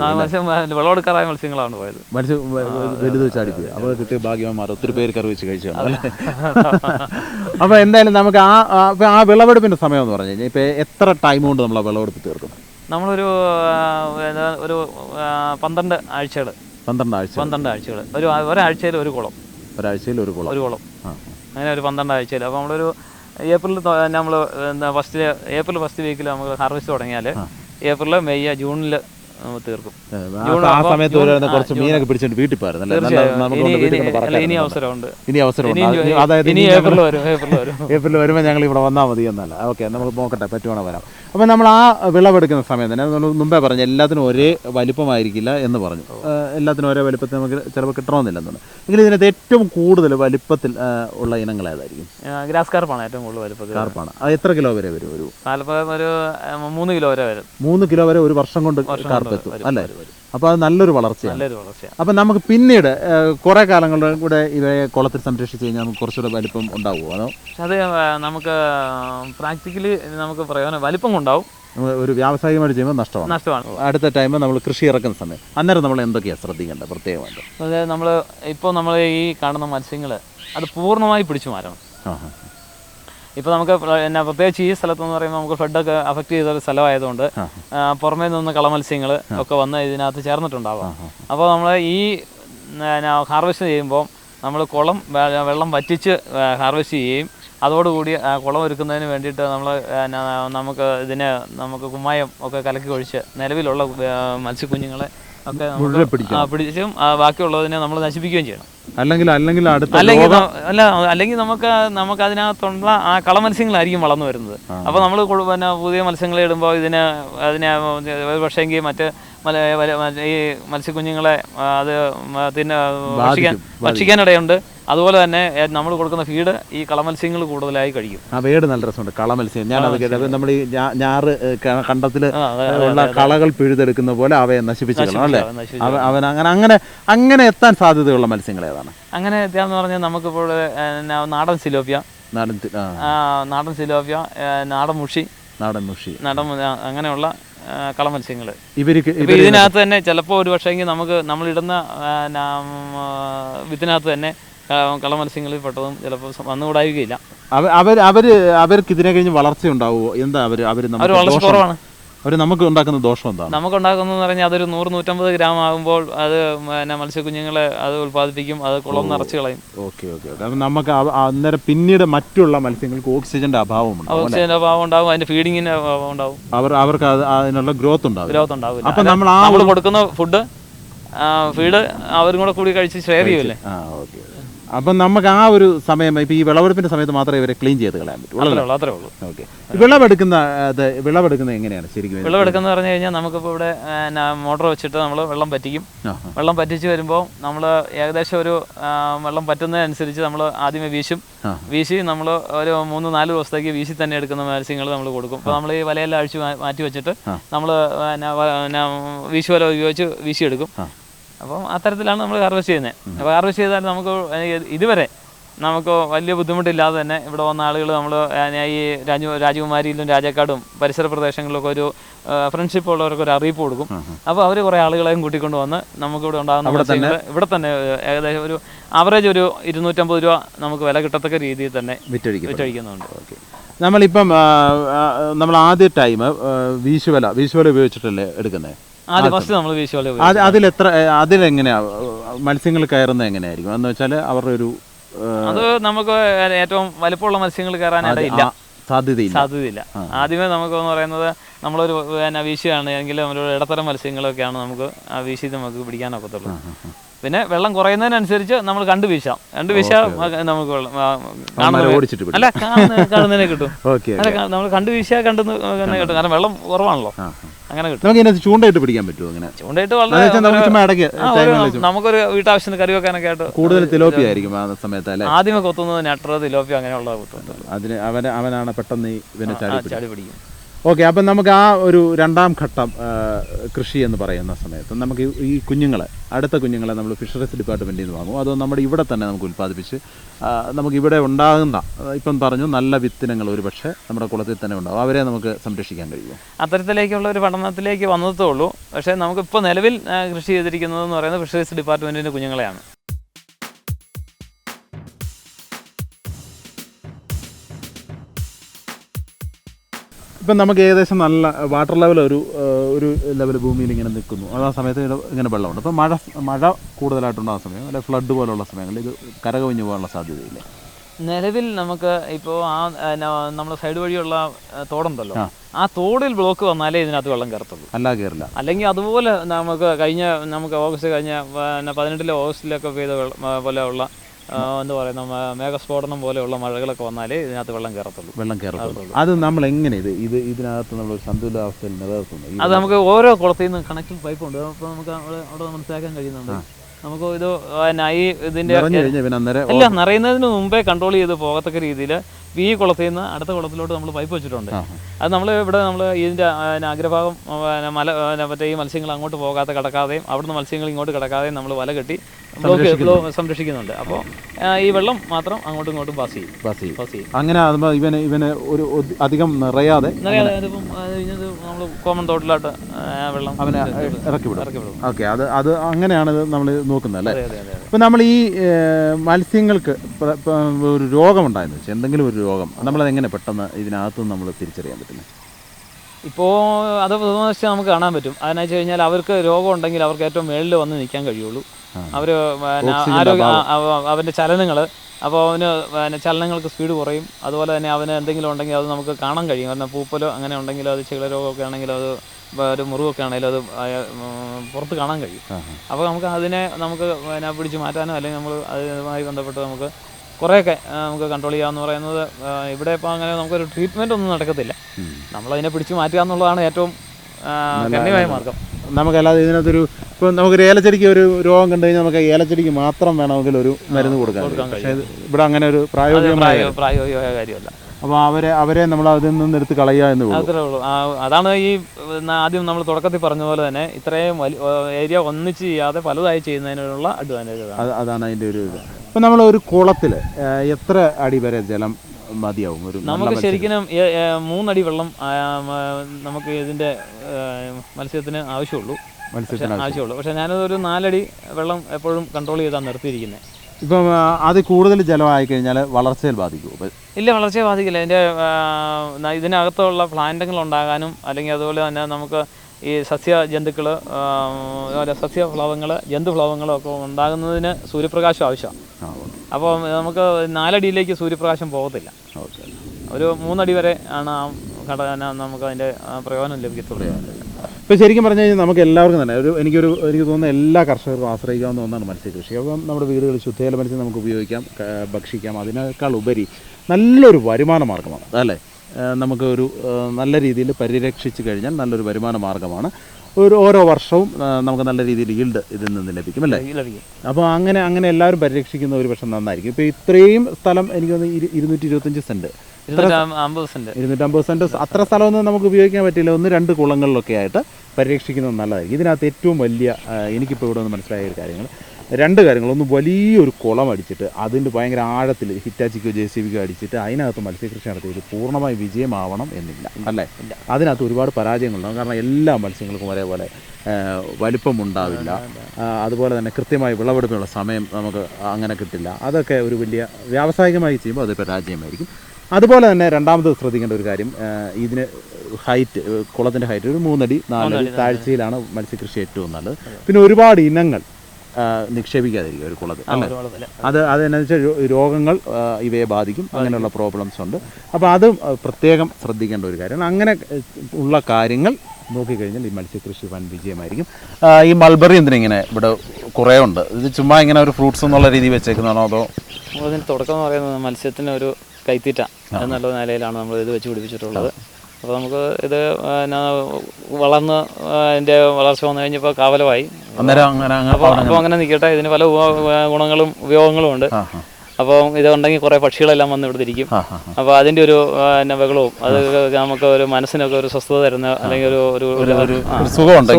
വിളവെടുക്കാറായ മത്സ്യങ്ങളാണ് പോയത്. മത്സ്യ വലുത് ചാടിപ്പോയി അപ്പോൾ കിട്ടിയ ഭാഗ്യമാർ ഒത്തിരി പേര് കറി വെച്ച് കഴിച്ചു അപ്പോൾ എന്തായാലും നമുക്ക് ആ ആ വിളവെടുപ്പിന്റെ സമയം എന്ന് പറഞ്ഞു കഴിഞ്ഞാൽ ഇപ്പോൾ എത്ര ടൈം കൊണ്ട് നമ്മൾ ആ വിളവെടുപ്പ് തീർക്കും? നമ്മളൊരു ഒരു പന്ത്രണ്ട് ആഴ്ചകൾ. പന്ത്രണ്ട് ആഴ്ച പന്ത്രണ്ട് ആഴ്ചകൾ. ഒരു ഒരാഴ്ചയിൽ ഒരു കുളം. ഒരാഴ്ചയിൽ ഒരു കുളം. ഒരു കുളം. അങ്ങനെ ഒരു പന്ത്രണ്ട് ആഴ്ചയിൽ. അപ്പോൾ നമ്മളൊരു ഏപ്രിൽ നമ്മൾ എന്താ ഫസ്റ്റ് ഏപ്രിൽ ഫസ്റ്റ് വീക്കിൽ നമ്മൾ ഹാർവെസ്റ്റ് തുടങ്ങിയാൽ ഏപ്രിൽ മെയ് ജൂണിൽ തീർക്കും. ആ- സമയത്ത് കുറച്ച്. മീനൊക്കെ പിടിച്ചിട്ട് വീട്ടിൽ പോയിരുന്നു ഇനി അവസരമുണ്ട്. ഇനി അവസരമുണ്ട്. അതായത് ഏപ്രിൽ വരുമ്പോൾ ഞങ്ങൾ ഇവിടെ വന്നാൽ മതി എന്നല്ല ഓക്കെ നമുക്ക് നോക്കട്ടെ പറ്റുവാണോ വരാം. അപ്പോൾ നമ്മൾ ആ വിളവെടുക്കുന്ന സമയം തന്നെ നമ്മൾ മുമ്പേ പറഞ്ഞു എല്ലാത്തിനും ഒരേ വലിപ്പമായിരിക്കില്ല എന്ന് പറഞ്ഞു. എല്ലാത്തിനും ഒരേ വലിപ്പത്തിൽ നമുക്ക് ചിലപ്പോൾ കിട്ടണമെന്നില്ല എന്നാണ് എങ്കിൽ ഇതിനകത്ത് ഏറ്റവും കൂടുതൽ വലിപ്പത്തിൽ ഉള്ള ഇനങ്ങൾ ഏതായിരിക്കും? ഗ്രാസ് കാർപ്പാണ് ഏറ്റവും കൂടുതൽ വലിപ്പത്തിൽ. കാർപ്പാണ്. അത് എത്ര കിലോ വരെ വരും ഒരു? നാൽപ്പത് ഒരു മൂന്ന് കിലോ വരെ വരും. മൂന്ന് കിലോ വരെ ഒരു വർഷം കൊണ്ട് വർഷം കാർപ്പ് എത്തും അല്ലേ. അപ്പോൾ അത് നല്ലൊരു വളർച്ചയാണ്. നല്ലൊരു വളർച്ചയാണ്. അപ്പോൾ നമുക്ക് പിന്നീട് കുറേ കാലങ്ങളുടെ കൂടെ ഇവയെ കുളത്തിൽ സംരക്ഷിച്ച് കഴിഞ്ഞാൽ നമുക്ക് കുറച്ചുകൂടെ വലിപ്പം ഉണ്ടാവുമോ? അതോ? അത് നമുക്ക് പ്രാക്ടിക്കലി നമുക്ക് പ്രയോജനം വലിപ്പം കൊണ്ടാവും നമ്മൾ ഒരു വ്യാവസായികമായിട്ട് ചെയ്യുമ്പോൾ നഷ്ടമാണ്. നഷ്ടമാണ്. അടുത്ത ടൈം നമ്മൾ കൃഷി ഇറക്കുന്ന സമയം. അന്നേരം നമ്മൾ എന്തൊക്കെയാണ് ശ്രദ്ധിക്കേണ്ടത് പ്രത്യേകമായിട്ട്? അതായത് നമ്മൾ ഇപ്പോൾ നമ്മൾ ഈ കാണുന്ന മത്സ്യങ്ങൾ അത് പൂർണമായി പിടിച്ചു മാറ്റണം. ആ. ഇപ്പോൾ നമുക്ക് എന്നാ പ്രത്യേകിച്ച് ഈ സ്ഥലത്തെന്ന് പറയുമ്പോൾ നമുക്ക് ഫ്ലഡൊക്കെ അഫക്റ്റ് ചെയ്ത ഒരു സ്ഥലമായതുകൊണ്ട് പുറമേ നിന്ന് കളമത്സ്യങ്ങൾ ഒക്കെ വന്ന് ഇതിനകത്ത് ചേർന്നിട്ടുണ്ടാവാം. അപ്പോൾ നമ്മൾ ഈ ഹാർവെസ്റ്റ് ചെയ്യുമ്പോൾ നമ്മൾ കുളം വെള്ളം വറ്റിച്ച് ഹാർവെസ്റ്റ് ചെയ്യുകയും അതോടുകൂടി ആ കുളം ഒരുക്കുന്നതിന് വേണ്ടിയിട്ട് നമ്മൾ നമുക്ക് ഇതിന് നമുക്ക് കുമ്മായം ഒക്കെ കലക്കി ഒഴിച്ച് നിലവിലുള്ള മത്സ്യക്കുഞ്ഞുങ്ങളെ ഒക്കെ പിടിച്ചും ബാക്കിയുള്ളതിനെ നമ്മൾ നശിപ്പിക്കുകയും ചെയ്യണം. അല്ലെങ്കിൽ അല്ലെങ്കിൽ അടുത്ത അല്ലെങ്കിൽ അല്ല അല്ലെങ്കിൽ നമുക്ക് നമുക്ക് അതിനകത്തുള്ള ആ കളമത്സ്യങ്ങളായിരിക്കും വളർന്നു വരുന്നത്. അപ്പോൾ നമ്മൾ പിന്നെ പുതിയ മത്സ്യങ്ങളെ ഇടുമ്പോൾ ഇതിന് അതിനെ പക്ഷേങ്കിൽ മറ്റ് ഈ മത്സ്യക്കുഞ്ഞുങ്ങളെ അത് തിന്ന ഭക്ഷിക്കാൻ ഭക്ഷിക്കാനിടയുണ്ട്. അതുപോലെ തന്നെ നമ്മൾ കൊടുക്കുന്ന ഫീഡ് ഈ കളമത്സ്യങ്ങൾ കൂടുതലായി കഴിക്കും. ആ വേട് നല്ല രസമുണ്ട് കളമത്സ്യം. ഞാൻ അത് കേട്ടത് നമ്മൾ ഈ ഞാറ് കണ്ടത്തിൽ ഉള്ള കളകൾ പിഴുതെടുക്കുന്ന പോലെ അവയെ നശിപ്പിച്ചു അല്ലേ? അവൻ അങ്ങനെ അങ്ങനെ അങ്ങനെ എത്താൻ സാധ്യതയുള്ള മത്സ്യങ്ങൾ ഏതാണ്? അങ്ങനെ എത്തിയാന്ന് പറഞ്ഞാൽ നമുക്കിപ്പോൾ നാടൻ സിലോപ്യ. നാടൻ നാടൻ സിലോപ്പിയ നാടൻ മുഷി. നാടൻ മുഷി. നാടൻ അങ്ങനെയുള്ള കളമത്സ്യങ്ങൾ ഇവർക്ക് ഇതിനകത്ത് തന്നെ ചിലപ്പോൾ ഒരു പക്ഷേങ്കിൽ നമുക്ക് നമ്മളിടുന്ന ഇതിനകത്ത് തന്നെ കളമത്സ്യങ്ങളിൽ പെട്ടതും ചിലപ്പോൾ വന്നുകൂടായുകയില്ല. അവർ അവർ അവർ അവർക്ക് ഇതിനെ കഴിഞ്ഞ് വളർച്ച ഉണ്ടാവുമോ എന്താ അവർ അവർ അവർ വളരെ കുറവാണ്. അവർ നമുക്ക് ഉണ്ടാക്കുന്ന ദോഷം എന്താണ്? നമുക്കുണ്ടാക്കുന്നതെന്ന് പറഞ്ഞാൽ അതൊരു നൂറ് നൂറ്റമ്പത് ഗ്രാം ആകുമ്പോൾ അത് പിന്നെ മത്സ്യക്കുഞ്ഞുങ്ങളെ അത് ഉൽപ്പാദിപ്പിക്കും അത് കുളം നിറച്ച് കളയും. ഓക്കെ ഓക്കെ അപ്പം നമുക്ക് അവ- അന്നേരം പിന്നീട് മറ്റുള്ള മത്സ്യങ്ങൾക്ക് ഓക്സിജന്റെ അഭാവം ഓക്സിജന്റെ അഭാവം ഉണ്ടാവും അതിന്റെ ഫീഡിങ്ങിന്റെ അഭാവം ഉണ്ടാവും അവർ അവർക്ക് അത് അതിനുള്ള ഗ്രോത്ത് ഉണ്ടാവില്ല. ഗ്രോത്ത് ഉണ്ടാവില്ല. അപ്പൊ നമ്മൾ ആ നമ്മൾ കൊടുക്കുന്ന ഫുഡ് ഫീഡ് അവരും കൂടെ കൂടി കഴിച്ച് ഷെയർ ചെയ്യൂലേ ആ ഓക്കെ. അപ്പം നമുക്ക് ആ ഒരു സമയം ഇപ്പം ഈ വിളവെടുപ്പിന്റെ സമയത്ത് മാത്രമേ ഇവരെ ക്ലീൻ ചെയ്ത് കളയാൻ പറ്റുള്ളൂ അത്രേ ഉള്ളൂ അത്രേ ഉള്ളൂ. ഓക്കെ. വിളവെടുക്കുന്ന അത് വിളവെടുക്കുന്നത് എങ്ങനെയാണ് ശരിക്കും? വിളവെടുക്കുന്നത് പറഞ്ഞു കഴിഞ്ഞാൽ നമുക്കിപ്പോൾ ഇവിടെ മോട്ടോർ വെച്ചിട്ട് നമ്മൾ വെള്ളം പറ്റിക്കും. വെള്ളം പറ്റിച്ച് വരുമ്പോൾ നമ്മൾ ഏകദേശം ഒരു വെള്ളം പറ്റുന്നതനുസരിച്ച് നമ്മൾ ആദ്യമേ വീശും. വീശി നമ്മൾ ഒരു മൂന്ന് നാല് ദിവസത്തേക്ക് വീശി തന്നെ എടുക്കുന്ന മത്സ്യങ്ങൾ നമ്മൾ കൊടുക്കും. അപ്പോൾ നമ്മൾ ഈ വലയെല്ലാം അഴിച്ച് മാറ്റി വെച്ചിട്ട് നമ്മൾ വീശുവല ഉപയോഗിച്ച് വീശിയെടുക്കും. അപ്പം അത്തരത്തിലാണ് നമ്മൾ ഹാർവസ്റ്റ് ചെയ്യുന്നത് അപ്പോൾ ഹാർവസ്റ്റ് ചെയ്താൽ നമുക്ക് ഇതുവരെ നമുക്ക് വലിയ ബുദ്ധിമുട്ടില്ലാതെ തന്നെ ഇവിടെ വന്ന ആളുകൾ നമ്മൾ ഈ രാജു രാജകുമാരിയിലും രാജാക്കാടും പരിസര പ്രദേശങ്ങളിലൊക്കെ ഒരു ഫ്രണ്ട്ഷിപ്പ് ഉള്ളവർക്ക് ഒരു അറിയിപ്പ് കൊടുക്കും. അപ്പോൾ അവർ കുറേ ആളുകളെയും കൂട്ടിക്കൊണ്ട് വന്ന് നമുക്കിവിടെ ഉണ്ടാകുന്ന ഇവിടെ തന്നെ ഏകദേശം ഒരു ആവറേജ് ഒരു ഇരുന്നൂറ്റമ്പത് രൂപ നമുക്ക് വില കിട്ടത്തക്ക രീതിയിൽ തന്നെ വിറ്റഴിക്കും വിറ്റഴിക്കുന്നുണ്ട്. ഓക്കെ. നമ്മളിപ്പം നമ്മൾ ആദ്യ ടൈം വീശുവല വീശുവല ഉപയോഗിച്ചിട്ടല്ലേ എടുക്കുന്നത് അത് അതിലെത്ര അതിലെങ്ങനെയാ മത്സ്യങ്ങൾ കയറുന്നത് എങ്ങനെയായിരിക്കും എന്ന് വെച്ചാൽ അവരുടെ ഒരു അത് നമുക്ക് ഏറ്റവും വലിപ്പമുള്ള മത്സ്യങ്ങൾ കയറാനായിട്ടില്ല സാധ്യതയില്ല. സാധ്യതയില്ല. ആദ്യമേ നമുക്ക് എന്ന് പറയുന്നത് നമ്മളൊരു പിന്നെ വീശുകയാണ് എങ്കിൽ നമ്മളൊരു ഇടത്തരം മത്സ്യങ്ങളൊക്കെയാണ് നമുക്ക് ആ വീശി നമുക്ക് പിടിക്കാനൊക്കത്തുള്ളൂ പിന്നെ വെള്ളം കുറയുന്നതിനനുസരിച്ച് നമ്മൾ കണ്ടു വീശാം. കണ്ടു വീശാം നമുക്ക്. അല്ല കാണുന്ന- കാണുന്നതിനെ കിട്ടും. നമ്മൾ കണ്ടു വീശാ കണ്ടു. കിട്ടും. കാരണം വെള്ളം കുറവാണല്ലോ. അങ്ങനെ കിട്ടും. നമുക്ക് ഇതിനകത്ത് ചൂണ്ടയിട്ട് പിടിക്കാൻ പറ്റുമോ അങ്ങനെ? ചൂണ്ടയിട്ട് വളരെ നമുക്കൊരു വീട്ടാവശ്യത്തിന് കറി വെക്കാനൊക്കെ ആയിട്ട് കൂടുതൽ തിലോപ്പി ആയിരിക്കും ആ സമയത്ത് അല്ലേ? ആദ്യമേ കൊത്തുന്നത് നട്ടർ തിലോപ്പി അങ്ങനെയുള്ള അതിന് അവന് അവനാണ് പെട്ടെന്ന് ഇവനെ ചാടി പിടിക്കും. ഓക്കെ അപ്പം നമുക്ക് ആ ഒരു രണ്ടാം ഘട്ടം കൃഷി എന്ന് പറയുന്ന സമയത്ത് നമുക്ക് ഈ- കുഞ്ഞുങ്ങളെ അടുത്ത കുഞ്ഞുങ്ങളെ നമ്മൾ ഫിഷറീസ് ഡിപ്പാർട്ട്മെന്റിൽ നിന്ന് വാങ്ങും. അതോ നമ്മുടെ ഇവിടെ തന്നെ നമുക്ക് ഉൽപ്പാദിപ്പിച്ച് നമുക്ക് ഇവിടെ ഉണ്ടാകുന്ന ഇപ്പം പറഞ്ഞു നല്ല വിത്തിനങ്ങൾ ഒരു പക്ഷേ നമ്മുടെ കുളത്തിൽ തന്നെ ഉണ്ടാവും. അവരെ നമുക്ക് സംരക്ഷിക്കാൻ കഴിയും അത്തരത്തിലേക്കുള്ള ഒരു പഠനത്തിലേക്ക് വന്നതേ ഉള്ളൂ. പക്ഷേ നമുക്കിപ്പോൾ നിലവിൽ കൃഷി ചെയ്തിരിക്കുന്നതെന്ന് പറയുന്നത് ഫിഷറീസ് ഡിപ്പാർട്ട്മെന്റിന്റെ കുഞ്ഞുങ്ങളെയാണ്. ഇപ്പം നമുക്ക് ഏകദേശം നല്ല വാട്ടർ ലെവൽ ഒരു ഒരു ലെവൽ ഭൂമിയിൽ ഇങ്ങനെ നിൽക്കുന്നു. അത് ആ സമയത്ത് ഇങ്ങനെ വെള്ളമുണ്ട്. അപ്പം മഴ മഴ കൂടുതലായിട്ടുണ്ടാകുന്ന സമയം. അല്ലെങ്കിൽ ഫ്ലഡ് പോലുള്ള സമയങ്ങളിൽ ഇത് കരകവിഞ്ഞു പോകാനുള്ള സാധ്യതയില്ല? നിലവിൽ നമുക്ക് ഇപ്പോൾ ആ നമ്മുടെ സൈഡ് വഴിയുള്ള തോടുണ്ടല്ലോ. ആ. തോടിൽ ബ്ലോക്ക് വന്നാലേ ഇതിനകത്ത് വെള്ളം കയറത്തുള്ളൂ. അല്ല കയറില്ല. അല്ലെങ്കിൽ അതുപോലെ നമുക്ക് കഴിഞ്ഞ നമുക്ക് ഓഗസ്റ്റ് കഴിഞ്ഞ പിന്നെ പതിനെട്ടിലെ ഓഗസ്റ്റിലൊക്കെ പെയ്ത പോലെ ആ, എന്താ പറയുന്ന മേഘസ്ഫോടനം പോലെയുള്ള മഴകളൊക്കെ വന്നാലേ ഇതിനകത്ത് വെള്ളം കയറത്തുള്ളൂ. വെള്ളം കയറത്തുള്ളൂ. അത് നമ്മൾ എങ്ങനെ ഇത്? ഇത് ഇതിനകത്ത് നമ്മൾ ഒരു സന്തുലിതാവസ്ഥയിൽ നിലനിർത്തുന്നു അത് നമുക്ക് ഓരോ കുളത്തിൽ നിന്ന് കണക്ഷൻ പൈപ്പ് ഉണ്ട്. അപ്പോൾ നമുക്ക് അവിടെ അവിടെ മനസ്സിലാക്കാൻ കഴിയുന്നുണ്ട്. നമുക്ക് ഇത് ഈ ഇതിന്റെ ഇല്ല നിറയുന്നതിന് മുമ്പേ കൺട്രോൾ ചെയ്ത് പോകത്തക്ക രീതിയിൽ ഈ കുളത്തിൽ നിന്ന് അടുത്ത കുളത്തിലോട്ട് നമ്മൾ പൈപ്പ് വെച്ചിട്ടുണ്ട്. അത് നമ്മൾ ഇവിടെ നമ്മൾ ഇതിന്റെ അഗ്രഭാഗം മല മറ്റേ ഈ മത്സ്യങ്ങൾ അങ്ങോട്ട് പോകാതെ കിടക്കാതെയും അവിടുന്ന് മത്സ്യങ്ങൾ ഇങ്ങോട്ട് കിടക്കാതെയും നമ്മൾ വല കെട്ടി ബ്ലോക്ക് സംരക്ഷിക്കുന്നുണ്ട്. അപ്പോൾ ഈ വെള്ളം മാത്രം അങ്ങോട്ടും ഇങ്ങോട്ടും പാസ് ചെയ്യും. പാസ് ചെയ്യും. പാസ് ചെയ്യും. അങ്ങനെ ഇവന് ഇവന് ഒരു അധികം നിറയാതെ നിറയാതെ നമ്മൾ കോമൺ തോട്ടിലോട്ട് വെള്ളം അവനെ ഇറക്കി വിടും. ഇറക്കി വിടും. ഓക്കെ അത് അത് അങ്ങനെയാണ് നമ്മൾ നോക്കുന്നത് അല്ലേ? ഇപ്പം നമ്മൾ ഈ മത്സ്യങ്ങൾക്ക് ഒരു രോഗമുണ്ടായെന്ന് വെച്ചാൽ എന്തെങ്കിലും ഒരു രോഗം. നമ്മളത് എങ്ങനെ പെട്ടെന്ന് ഇതിനകത്ത് നമ്മൾ തിരിച്ചറിയാൻ പറ്റുന്നത് ഇപ്പോൾ അത് വെച്ചാൽ നമുക്ക് കാണാൻ പറ്റും. അതെന്ന് വെച്ച് കഴിഞ്ഞാൽ അവർക്ക് രോഗം ഉണ്ടെങ്കിൽ അവർക്ക് ഏറ്റവും മേളിൽ വന്ന് നിൽക്കാൻ കഴിയുള്ളൂ. അവർ ആരോഗ്യ അവന്റെ ചലനങ്ങൾ അപ്പോൾ അവന് പിന്നെ ചലനങ്ങൾക്ക് സ്പീഡ് കുറയും. അതുപോലെ തന്നെ അവന് എന്തെങ്കിലും ഉണ്ടെങ്കിൽ അത് നമുക്ക് കാണാൻ കഴിയും. കാരണം പൂപ്പലോ അങ്ങനെ ഉണ്ടെങ്കിലോ അത് ചികളരോഗമൊക്കെ ആണെങ്കിലോ അത് ഒരു മുറിവൊക്കെ ആണെങ്കിലും അത് പുറത്ത് കാണാൻ കഴിയും. അപ്പോൾ നമുക്ക് അതിനെ നമുക്ക് പിന്നെ പിടിച്ച് മാറ്റാനോ അല്ലെങ്കിൽ നമ്മൾ അതുമായി ബന്ധപ്പെട്ട് നമുക്ക് കുറേയൊക്കെ നമുക്ക് കൺട്രോൾ ചെയ്യാമെന്ന് പറയുന്നത് ഇവിടെ ഇപ്പോൾ അങ്ങനെ നമുക്കൊരു ട്രീറ്റ്മെന്റ് ഒന്നും നടക്കത്തില്ല. നമ്മളതിനെ പിടിച്ചു മാറ്റുക എന്നുള്ളതാണ് ഏറ്റവും ഗണ്യമായ മാർഗം. നമുക്കല്ലാതെ ഇതിനകത്തൊരു ഇപ്പം നമുക്കൊരു ഏലച്ചെടിക്ക് ഒരു രോഗം കണ്ടു കഴിഞ്ഞാൽ നമുക്ക് ഏലച്ചെടിക്ക് മാത്രം വേണമെങ്കിൽ ഒരു മരുന്ന് കൊടുക്കാൻ. പക്ഷേ ഇവിടെ അങ്ങനെ ഒരു പ്രായോഗികമായ പ്രായോ- പ്രായോഗികമായ കാര്യമല്ല. അപ്പോൾ അവരെ അവരെ നമ്മൾ അതിൽ നിന്ന് എടുത്ത് കളയുക എന്ന് അത്രേ ഉള്ളൂ. അതാണ് ഈ ആദ്യം നമ്മൾ തുടക്കത്തിൽ പറഞ്ഞ പോലെ തന്നെ ഇത്രയും ഏരിയ ഒന്നിച്ച് ചെയ്യാതെ പലതായി ചെയ്യുന്നതിനുള്ള അഡ്വാന്റേജ് അതാണ് അത് അതാണ് അതിന്റെ ഒരു ഇത്. ഇപ്പം നമ്മൾ ഒരു കുളത്തിൽ എത്ര അടി വരെ ജലം മതിയാവും? ഒരു നമുക്ക് ശരിക്കും മൂന്നടി വെള്ളം നമുക്ക് ഇതിന്റെ മത്സ്യത്തിന് ആവശ്യമുള്ളൂ. മത്സ്യത്തിന് ആവശ്യമുള്ളൂ. പക്ഷേ ഞാനത് ഒരു നാലടി വെള്ളം എപ്പോഴും കൺട്രോൾ ചെയ്താണ് നിർത്തിയിരിക്കുന്നത് ഇപ്പം അത് കൂടുതൽ ജലമായി കഴിഞ്ഞാൽ വളർച്ചയിൽ ബാധിക്കുമോ ഇല്ല വളർച്ചയെ ബാധിക്കില്ല. ഇതിന്റെ ഇതിനകത്തുള്ള പ്ലാന്റുകൾ ഉണ്ടാകാനും അല്ലെങ്കിൽ അതുപോലെ തന്നെ നമുക്ക് ഈ സസ്യ ജന്തുക്കൾ സസ്യ സസ്യഫ്ലവങ്ങൾ ജന്തു ഒക്കെ ഉണ്ടാകുന്നതിന് സൂര്യപ്രകാശം ആവശ്യമാണ്. അപ്പോൾ നമുക്ക് നാലടിയിലേക്ക് സൂര്യപ്രകാശം പോകത്തില്ല. ഓക്കെ. ഒരു മൂന്നടി വരെ ആണ് ആ ഘടന നമുക്ക് അതിന്റെ പ്രയോജനം ലഭിക്കത്തുള്ളൂ. ഇപ്പം ശരിക്കും പറഞ്ഞു കഴിഞ്ഞാൽ നമുക്ക് എല്ലാവർക്കും തന്നെ ഒരു എനിക്കൊരു എനിക്ക് തോന്നുന്ന എല്ലാ കർഷകർക്കും ആശ്രയിക്കാവുന്ന ഒന്നാണ് മത്സ്യകൃഷി. അപ്പം നമ്മുടെ വീടുകളിൽ ശുദ്ധേല മത്സ്യം നമുക്ക് ഉപയോഗിക്കാം ഭക്ഷിക്കാം. അതിനേക്കാൾ ഉപരി നല്ലൊരു വരുമാന മാർഗമാണ് അല്ലേ? നമുക്കൊരു നമുക്ക് ഒരു നല്ല രീതിയിൽ പരിരക്ഷിച്ച് കഴിഞ്ഞാൽ നല്ലൊരു വരുമാന മാർഗമാണ്. ഒരു ഓരോ വർഷവും നമുക്ക് നല്ല രീതിയിൽ ഈൽഡ് ഇതിൽ നിന്ന് ലഭിക്കും അല്ലേ? അപ്പോൾ അങ്ങനെ അങ്ങനെ എല്ലാവരും പരിരക്ഷിക്കുന്ന ഒരു പക്ഷം നന്നായിരിക്കും. ഇപ്പോൾ ഇത്രയും സ്ഥലം എനിക്ക് തോന്നുന്നു ഇരു- ഇരുന്നൂറ്റി ഇരുപത്തഞ്ച് സെന്റ് ഇരുന്നൂറ്റമ്പത് സെന്റ് അത്ര സ്ഥലമൊന്നും നമുക്ക് ഉപയോഗിക്കാൻ പറ്റില്ല. ഒന്ന് രണ്ട് കുളങ്ങളിലൊക്കെ ആയിട്ട് പരിരക്ഷിക്കുന്നത് നല്ലതായിരിക്കും. ഇതിനകത്ത് ഏറ്റവും വലിയ എനിക്കിപ്പോൾ ഇവിടെ ഒന്ന് മനസ്സിലായ ഒരു കാര്യങ്ങൾ രണ്ട് കാര്യങ്ങൾ. ഒന്ന് വലിയൊരു കുളം അടിച്ചിട്ട് അതിന്റെ ഭയങ്കര ആഴത്തിൽ ഹിറ്റാച്ചിക്കോ ജെ സി ബിക്കോ അടിച്ചിട്ട് അതിനകത്ത് മത്സ്യകൃഷി നടത്തിയത് പൂർണമായി വിജയമാവണം എന്നില്ല. അല്ലേ? അതിനകത്ത് ഒരുപാട് പരാജയങ്ങളുണ്ടാകും കാരണം എല്ലാ മത്സ്യങ്ങൾക്കും ഒരേപോലെ വലിപ്പമുണ്ടാവില്ല. അതുപോലെ തന്നെ കൃത്യമായി വിളവെടുപ്പിനുള്ള സമയം നമുക്ക് അങ്ങനെ കിട്ടില്ല. അതൊക്കെ ഒരു വലിയ വ്യാവസായികമായി ചെയ്യുമ്പോൾ അത് പരാജയമായിരിക്കും. അതുപോലെ തന്നെ രണ്ടാമത് ശ്രദ്ധിക്കേണ്ട ഒരു കാര്യം ഇതിന് ഹൈറ്റ് കുളത്തിന്റെ ഹൈറ്റ് ഒരു മൂന്നടി നാലടി. താഴ്ചയിലാണ് മത്സ്യകൃഷി ഏറ്റവും നല്ലത്. പിന്നെ ഒരുപാട് ഇനങ്ങൾ. ആ, നിക്ഷേപിക്കാതിരിക്കുക ഒരു കുളത്തിൽ അല്ലേ? അത് അതെന്നു വെച്ചാൽ രോഗങ്ങൾ ഇവയെ ബാധിക്കും. അങ്ങനെയുള്ള പ്രോബ്ലംസ് ഉണ്ട്. അപ്പോൾ അത് പ്രത്യേകം ശ്രദ്ധിക്കേണ്ട ഒരു കാര്യമാണ്. അങ്ങനെ ഉള്ള കാര്യങ്ങൾ നോക്കിക്കഴിഞ്ഞാൽ ഈ മത്സ്യകൃഷി വൻ വിജയമായിരിക്കും. ഈ മൾബറി എന്തിനിങ്ങനെ ഇവിടെ കുറേ ഉണ്ട്? ഇത് ചുമ്മാ ഇങ്ങനെ ഒരു ഫ്രൂട്ട്സ് എന്നുള്ള രീതി വെച്ചേക്കുന്നതാണോ അതോ? അതിന് തുടക്കം എന്ന് പറയുന്നത് മത്സ്യത്തിന് ഒരു കൈത്തീറ്റ എന്നുള്ള നിലയിലാണ് നമ്മൾ ഇത് വെച്ച് പിടിപ്പിച്ചിട്ടുള്ളത്. അപ്പോൾ നമുക്ക് ഇത് വളർന്ന് അതിന്റെ വളർച്ച വന്നു കഴിഞ്ഞപ്പോൾ കാവലമായി. അപ്പോൾ അപ്പോൾ അങ്ങനെ നിൽക്കട്ടെ. ഇതിന് പല ഗുണങ്ങളും ഉപയോഗങ്ങളും ഉണ്ട്. അപ്പോൾ ഇതുണ്ടെങ്കിൽ കുറേ പക്ഷികളെല്ലാം വന്ന് ഇവിടെ ആ അപ്പോൾ അതിന്റെ ഒരു എന്നെ ബഹളവും അത് നമുക്ക് ഒരു മനസ്സിനൊക്കെ ഒരു സ്വസ്ഥത തരുന്ന അല്ലെങ്കിൽ ഒരു ഒരു സുഖമുണ്ട്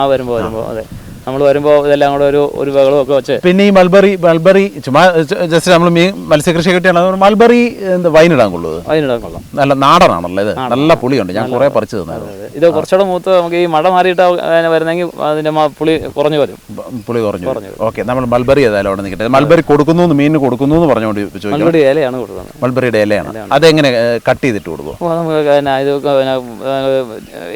ആ വരുമ്പോൾ വരുമ്പോൾ അതെ. നമ്മൾ വരുമ്പോൾ ഇതെല്ലാം കൂടെ ഒരു ഒരു ബഹളം ഒക്കെ വെച്ച് പിന്നെ ഈ മൽബറി മൽബറി ചുമ്മാ ജസ്റ്റ് നമ്മൾ മീൻ മത്സ്യകൃഷി കിട്ടിയാണ് മൾബറി എന്ത് വൈനിടാൻ കൊള്ളുന്നത് വൈനിടാൻ കൊള്ളാം. നല്ല നാടനാണല്ലോ ഇത്. നല്ല പുളിയുണ്ട്. ഞാൻ കുറേ പറിച്ചു തന്നായിരുന്നു. ഇത് കുറച്ചുകൂടെ മൂത്ത് നമുക്ക് ഈ മട മാറിയിട്ട് വരുന്നെങ്കിൽ അതിന്റെ പുളി കുറഞ്ഞു വരും. പുളി കുറഞ്ഞു ഓക്കെ നമ്മൾ മൽബറി ഏതായാലും അവിടെ നിൽക്കട്ടെ. മൾബറി കൊടുക്കുന്നു മീനിന് കൊടുക്കുന്നു എന്ന് പറഞ്ഞുകൊണ്ട് ചോദിക്കാം ഇലയാണ് കൊടുക്കുന്നത്. മൾബറിയുടെ ഇലയാണ്. അതെങ്ങനെ കട്ട് ചെയ്തിട്ട് കൊടുക്കും ഇത്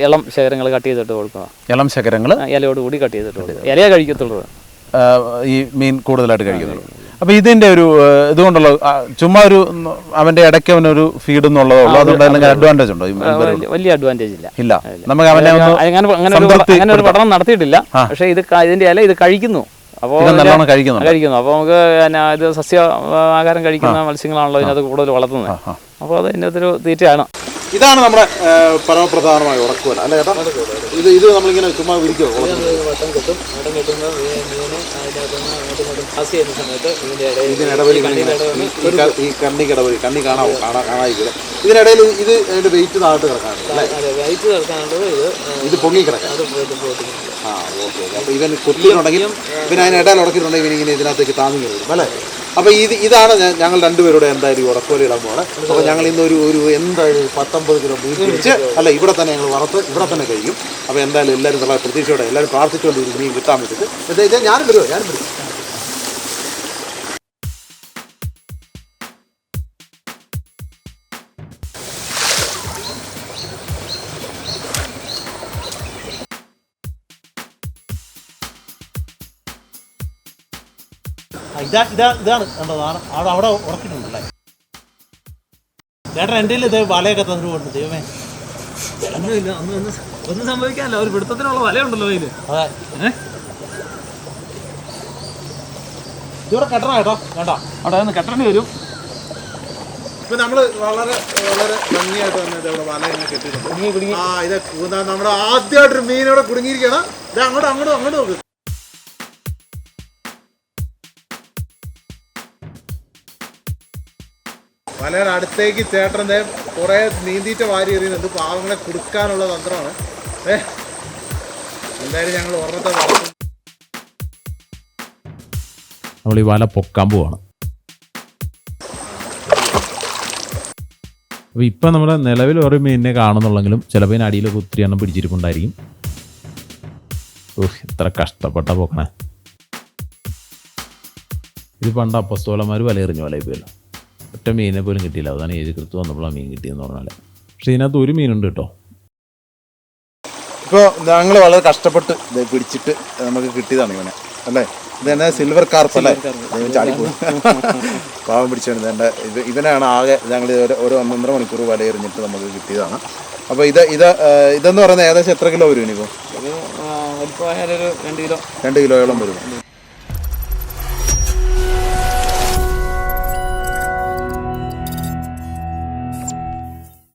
ഇളം ശേഖരങ്ങൾ കട്ട് ചെയ്തിട്ട് കൊടുക്കുക ഇളം ശകരങ്ങൾ ഇലയോട് കൂടി കട്ട് ചെയ്തിട്ട് കൊടുക്കുക ഇലയെ കഴിക്കത്തുള്ളൂ. ഈ മീൻ കൂടുതലായിട്ട് കഴിക്കുന്നുള്ളൂ അപ്പോൾ ഇതിന്റെ ഒരു ഇതുകൊണ്ടുള്ള ചുമ്മാ ഒരു അവന്റെ അവന്റെ ഇടയ്ക്ക് അവനൊരു ഫീഡ് എന്നുള്ളതേ അതുകൊണ്ട് അഡ്വാന്റേജ് ഉണ്ടോ? വലിയ- അഡ്വാന്റേജ് ഇല്ല. ഇല്ല. നമുക്ക് അവനെ അങ്ങനെ ഒരു പഠനം നടത്തിയിട്ടില്ല. പക്ഷേ ഇത് ഇതിന്റെ ഇല ഇത് കഴിക്കുന്നു. അപ്പോൾ നല്ലോണം കഴിക്കുന്നുണ്ട്. കഴിക്കുന്നു. അപ്പോൾ നമുക്ക് ഇത് സസ്യ ആഹാരം കഴിക്കുന്ന മത്സ്യങ്ങളാണല്ലോ ഇതിനകത്ത് കൂടുതൽ വളർത്തുന്നത്. അപ്പോൾ അത് ഇതിനകത്തൊരു തീറ്റയാണ്. ഇതാണ് നമ്മുടെ പരമപ്രധാനമായ ഉറക്കുവല അല്ലേ ചേട്ടാ ഇത് ഇത് നമ്മളിങ്ങനെ ചുമ്മാ വിരിക്കുമോ വട്ടം കെട്ടും. വട്ടം കെട്ടുന്ന ഈ കണ്ണി കിടവഴി കണ്ണി കാണാവോ? കാണാ കാണാതിരിക്കില്ല? ഇതിനിടയിൽ ഇത് അതിന്റെ വെയിറ്റ് താഴ്ത്ത് കിടക്കാനുണ്ട് അല്ലേ? വയറ്റ് കിടക്കാനുള്ളത് ഇത് പൊങ്ങി പോയിട്ട് ആ ഓക്കെ അപ്പോൾ ഇവൻ കൊത്തിയിട്ടുണ്ടെങ്കിൽ പിന്നെ അതിന് ഇടയിൽ ഉടക്കിയിട്ടുണ്ടെങ്കിൽ ഇവൻ ഇങ്ങനെ ഇതിനകത്തേക്ക് താങ്ങി വരും അല്ലേ? അപ്പോൾ ഇത് ഇതാണ് ഞങ്ങൾ രണ്ടുപേരുടെ എന്തായാലും ഈ ഉടക്കോലി ഇടാൻ പോകണം അപ്പോൾ ഞങ്ങൾ ഇന്ന് ഒരു ഒരു എന്തായാലും പത്തൊമ്പത് കിലോ മീൻ പിടിച്ച് അല്ല ഇവിടെ തന്നെ ഞങ്ങൾ വറുത്ത് ഇവിടെ തന്നെ കഴിക്കും അപ്പോൾ എന്തായാലും എല്ലാവരും നല്ല പ്രതീക്ഷയോടെ എല്ലാവരും പ്രാർത്ഥിച്ചുകൊണ്ട് ഒരു മീൻ കിട്ടാൻ വേണ്ടിയിട്ട്. എന്താ ഇത് ഞാനും വരുമോ ഞാനും വരും ഇതാ ഇതാ ഇതാണ്. കണ്ടോ അതാണ്. അവിടെ അവിടെ ഉറക്കിട്ടുണ്ടല്ലേ ചേട്ടൻ എന്റെ ഇത് വലയൊക്കെ തന്നിട്ടുണ്ട് ദൈവമേ. ഒന്നുമില്ല ഒന്നും ഒന്നും ഒന്നും സംഭവിക്കാനില്ല. ഒരു പിടുത്തത്തിനുള്ള വലയുണ്ടല്ലോ അതിൽ അതെ. ഇവിടെ കെട്ടണം കേട്ടോ കേട്ടോ അവിടെ നിന്ന് കെട്ടേണ്ടി വരും. ഇപ്പൊ നമ്മൾ വളരെ വളരെ ഭംഗിയായിട്ട് തന്നെ ഇവിടെ വല ഇങ്ങനെ കെട്ടിയിട്ടുണ്ട്. ആ ഇത് നമ്മുടെ ആദ്യമായിട്ടൊരു മീൻ ഇവിടെ കുടുങ്ങിയിരിക്കണം ഇത് അങ്ങോട്ട് അങ്ങോട്ടും അങ്ങോട്ടും നോക്ക്. വലയുടെ അടുത്തേക്ക് ചേട്ടന്റെ കുറേ നീന്തിയിട്ട് വാരി എറിയുന്നത് പാവങ്ങളെ കൊടുക്കാനുള്ള തന്ത്രമാണ്. ഏഹ് എന്തായാലും ഞങ്ങൾ വളർത്തും. നമ്മൾ ഈ വല പൊക്കാൻ പോവാണ്. അപ്പോൾ ഇപ്പം നമ്മുടെ നിലവിൽ ഒരു മീനിനെ കാണുന്നുള്ളെങ്കിലും ചിലപ്പോൾ ഇതിന് അടിയിലൊക്കെ ഒത്തിരി എണ്ണം പിടിച്ചിരിപ്പുണ്ടായിരിക്കും. ഓഹ് എത്ര കഷ്ടപ്പെട്ട പോക്കണേ. ഇത് പണ്ട് അപ്പസ്തോലന്മാർ വലയെറിഞ്ഞു വല പോയല്ലോ ഒറ്റ മീനിനെ പോലും കിട്ടിയില്ല. അതാണ് ഏഴ് കൃത്യം വന്നപ്പോഴാണ് മീൻ കിട്ടിയെന്ന് പറഞ്ഞാൽ പക്ഷേ ഇതിനകത്ത് ഒരു മീനുണ്ട് കേട്ടോ. ഇപ്പോൾ ഞങ്ങൾ വളരെ കഷ്ടപ്പെട്ട് പിടിച്ചിട്ട് നമുക്ക് കിട്ടിയതാണ് ഇവനെ. അല്ലേ? ഇത് തന്നെ സിൽവർ കാർപ്പ് അല്ലേ? ചാടിപ്പോയി. പാവം പിടിച്ചാണ് എന്റെ ഇത് ഇവനാണ് ആകെ ഞങ്ങൾ ഒരു ഒരു ഒന്നൊന്നര മണിക്കൂർ വല എറിഞ്ഞിട്ട് നമുക്ക് കിട്ടിയതാണ്. അപ്പോൾ ഇത് ഇത് ഇതെന്ന് പറയുന്നത് ഏകദേശം എത്ര കിലോ വരും ഇനിയിപ്പോൾ വലിപ്പമായാലൊരു രണ്ട് കിലോ. രണ്ട് കിലോയോളം വരും.